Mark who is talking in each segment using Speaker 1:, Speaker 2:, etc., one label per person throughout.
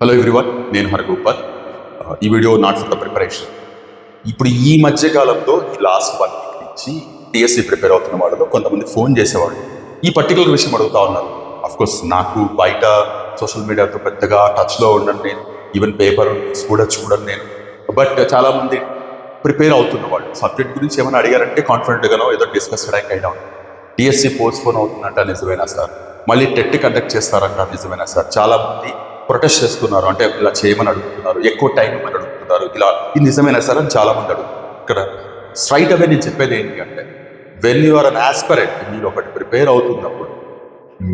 Speaker 1: Hello everyone నేను హరగోపాల్ ఈ video not for the preparation ఇప్పుడు ఈ మధ్య కాలంలో ఈ లాస్ట్ వన్ వీక్ నుంచి టీఎస్సీ ప్రిపేర్ అవుతున్న వాళ్ళలో కొంతమంది ఫోన్ చేసేవాళ్ళు. ఈ పర్టికులర్ విషయం అడుగుతా ఉన్నారు. అఫ్ కోర్స్ నాకు బయట సోషల్ మీడియాతో పెద్దగా టచ్లో ఉండను నేను. ఈవెన్ పేపర్ కూడా చూడను నేను. బట్ చాలామంది ప్రిపేర్ అవుతున్న వాళ్ళు. సబ్జెక్ట్ గురించి ఏమైనా అడిగారంటే కాన్ఫిడెంట్గానో ఏదో డిస్కస్ చేయడానికి అయినా టీఎస్సీ పోస్ట్పోన్ అవుతుందంట నిజమేనా సార్? మళ్ళీ టెట్ కండక్ట్ చేస్తారంట నిజమేనా సార్? చాలామంది ప్రొటెస్ట్ చేస్తున్నారు. అంటే ఇలా చేయమని అడుగుతున్నారు. ఎక్కువ టైం అని అడుగుతున్నారు. ఇలా ఇది నిజమైన సరే అని చాలా మంది అడుగుతున్నారు. ఇక్కడ స్ట్రైట్ అవే నేను చెప్పేది ఏంటి అంటే when you are an aspirant మీరు ఒకటి ప్రిపేర్ అవుతున్నప్పుడు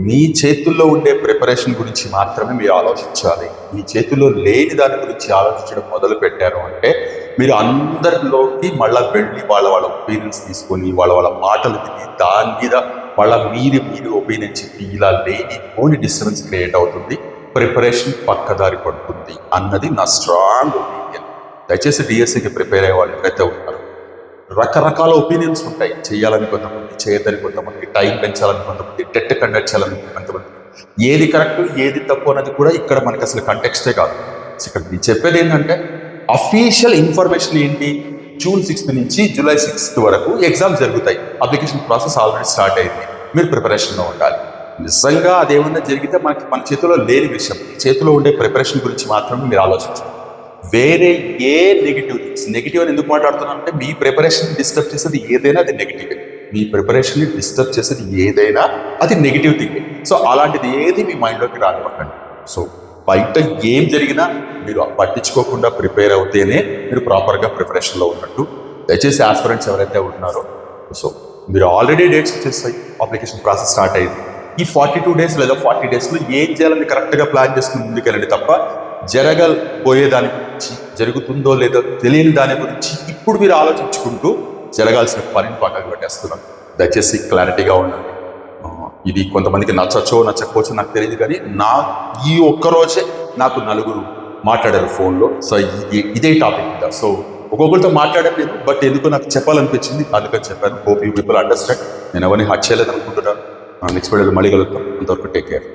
Speaker 1: మీ చేతుల్లో ఉండే ప్రిపరేషన్ గురించి మాత్రమే మీరు ఆలోచించాలి. మీ చేతుల్లో లేని దాని గురించి ఆలోచించడం మొదలు పెట్టారు అంటే మీరు అందరిలోకి మళ్ళీ వెళ్ళి వాళ్ళ వాళ్ళ ఒపీనియన్స్ తీసుకొని వాళ్ళ వాళ్ళ మాటలు తిని దాని మీద వాళ్ళ మీరు మీరు ఒపీనియన్ చెప్పి ఇలా లేని ఓన్లీ డిస్టర్బెన్స్ క్రియేట్ అవుతుంది. ప్రిపరేషన్ పక్కదారి పడుతుంది అన్నది నా స్ట్రాంగ్ ఒపీనియన్. దయచేసి డిఎస్సికి ప్రిపేర్ అయ్యే వాళ్ళు ఎవరైతే ఉంటారు రకరకాల ఒపీనియన్స్ ఉంటాయి. చేయాలని కొంతమంది చేయదని కొంతమంది టైం పెంచాలని కొంతమంది టెట్ కండక్ట్ చేయాలని కొంతమంది. ఏది కరెక్ట్ ఏది తప్పు అన్నది కూడా ఇక్కడ మనకి అసలు కంటెక్స్టే కాదు. ఇక్కడ నేను చెప్పేది ఏంటంటే అఫీషియల్ ఇన్ఫర్మేషన్ ఏంటి? జూన్ సిక్స్త్ నుంచి జూలై సిక్స్త్ వరకు ఎగ్జామ్స్ జరుగుతాయి. అప్లికేషన్ ప్రాసెస్ ఆల్రెడీ స్టార్ట్ అయింది. మీరు ప్రిపరేషన్లో ఉండాలి. నిజంగా అదేమన్నా జరిగితే మనకి మన చేతిలో లేని విషయం. చేతిలో ఉండే ప్రిపరేషన్ గురించి మాత్రమే మీరు ఆలోచించండి. వేరే ఏ నెగిటివ్ నెగిటివ్ అని ఎందుకు మాట్లాడుతున్నాను అంటే మీ ప్రిపరేషన్ డిస్టర్బ్ చేసేది ఏదైనా అది నెగిటివ్ మీ ప్రిపరేషన్ని డిస్టర్బ్ చేసేది ఏదైనా అది నెగిటివ్ థింగ్ సో అలాంటిది ఏది మీ మైండ్లోకి రానివ్వకండి. సో బయట ఏం జరిగినా మీరు పట్టించుకోకుండా ప్రిపేర్ అవుతేనే మీరు ప్రాపర్గా ప్రిపరేషన్లో ఉన్నట్టు. దయచేసి ఆస్పిరెంట్స్ ఎవరైతే ఉంటున్నారో సో మీరు ఆల్రెడీ డేట్స్ వచ్చేస్తాయి. అప్లికేషన్ ప్రాసెస్ స్టార్ట్ అయింది. ఈ ఫార్టీ టూ డేస్ లేదా ఫార్టీ డేస్లో ఏం చేయాలని కరెక్ట్గా ప్లాన్ చేసుకుని ముందుకెళ్ళండి తప్ప జరగబోయే దాని గురించి జరుగుతుందో లేదో తెలియని దాని గురించి ఇప్పుడు మీరు ఆలోచించుకుంటూ జరగాల్సిన పనిని పక్కకు పెట్టేస్తున్నాను. దయచేసి క్లారిటీగా ఉండండి. ఇది కొంతమందికి నచ్చచ్చో నచ్చకపోవచ్చో నాకు తెలియదు కానీ నా ఈ ఒక్క రోజే నాకు నలుగురు మాట్లాడారు ఫోన్లో. సో ఇదే టాపిక్ మీద. సో ఒక్కొక్కరితో మాట్లాడలేదు బట్ ఎందుకో నాకు చెప్పాలనిపించింది. అందుకని చెప్పాను. హోప్ యూ పీపుల్ అండర్స్టాండ్ నేను ఎవరిని హట్ చేయలేదు అనుకుంటున్నాను ನೆಕ್ಸ್ಟ್ ವಿಡಿಯೋದಲ್ಲಿ ಮಳಿಗಲು ಅಂತ ಅವ್ರಿಗೆ ಟೇಕ್ ಕೇರ್